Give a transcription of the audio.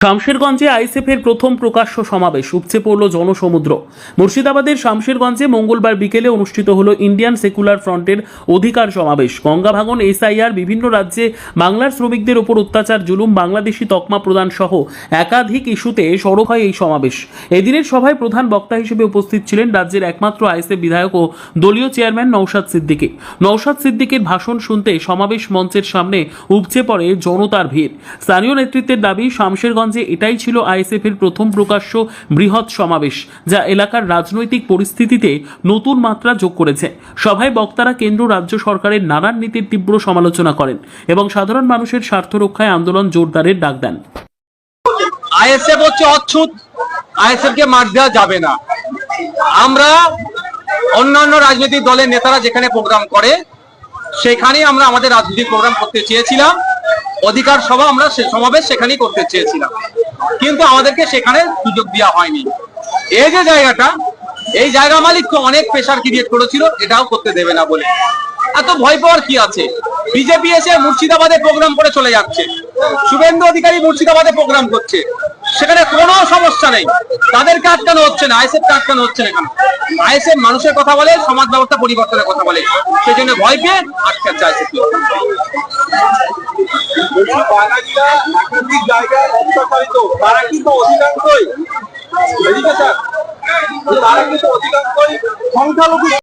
শামশেরগঞ্জে আইএসএফের প্রথম প্রকাশ্য সমাবেশ উপচে পড়ল জনসমুদ্র। মুর্শিদাবাদের শামশেরগঞ্জে মঙ্গলবার বিকেলে অনুষ্ঠিত হল ইন্ডিয়ান সেকুলার ফ্রন্টের অধিকার সমাবেশ। গঙ্গা ভাঙন, এসআইআর, বিভিন্ন রাজ্যে বাংলার শ্রমিকদের ওপর অত্যাচার, জুলুম, বাংলাদেশি তকমা প্রদান সহ একাধিক ইস্যুতে সড়ক হয় এই সমাবেশ। এদিনের সভায় প্রধান বক্তা হিসেবে উপস্থিত ছিলেন রাজ্যের একমাত্র আইএসএফ বিধায়ক ও দলীয় চেয়ারম্যান নৌশাদ সিদ্দিকী। নৌশাদ সিদ্দিকের ভাষণ শুনতে সমাবেশ মঞ্চের সামনে উপচে পড়ে জনতার ভিড়। স্থানীয় নেতৃত্বের দাবি, শামশেরগঞ্জে এটাই ছিল আইএসএফ এর প্রথম প্রকাশ্য বৃহৎ সমাবেশ, যা এলাকার রাজনৈতিক পরিস্থিতিতে নতুন মাত্রা যোগ করেছে। সভায় বক্তারা কেন্দ্র রাজ্য সরকারের নানান নীতির তীব্র সমালোচনা করেন এবং সাধারণ মানুষের স্বার্থ রক্ষায় আন্দোলন জোরদারের ডাক দেন। আইএসএফ হচ্ছে অচ্ছুত আইএসএফ কে মার দেওয়া যাবে না। আমরা অন্যান্য রাজনৈতিক দলের নেতারা যেখানে প্রোগ্রাম করে, সেখানেই আমরা আমাদের রাজনৈতিক প্রোগ্রাম করতে চেয়েছিলাম। অধিকার সভা আমরা সমাবেশ সেখানেই করতে চেয়েছিলাম। কিন্তু আমাদেরকে সেখানে সুযোগ দেওয়া হয়নি। এই যে জায়গাটা, এই জায়গা মালিক তো অনেক প্রেশার ক্রিয়েট করেছিল, এটাও করতে দেবে না বলে। এত ভয় পাওয়ার কি আছে? বিজেপি এসে মুর্শিদাবাদে প্রোগ্রাম করে চলে যাচ্ছে। শুভেন্দু অধিকারী মুর্শিদাবাদে প্রোগ্রাম করছে। সেখানে কোনো সমস্যা নেই। তাদেরকে আটকানো হচ্ছে না আইএসএফ আটকানো হচ্ছে না এখানে আইএসএফ মানুষের কথা বলে, সমাজ ব্যবস্থা পরিবর্তনের কথা বলে। সেই জন্য ভয় পেয়ে আটকাচ্ছে আইএসএফ বাঙালিরা একাধিক জায়গায় অত্যাচারিত তারা কিন্তু অধিকাংশই তারা কিন্তু অধিকাংশই সংখ্যালঘু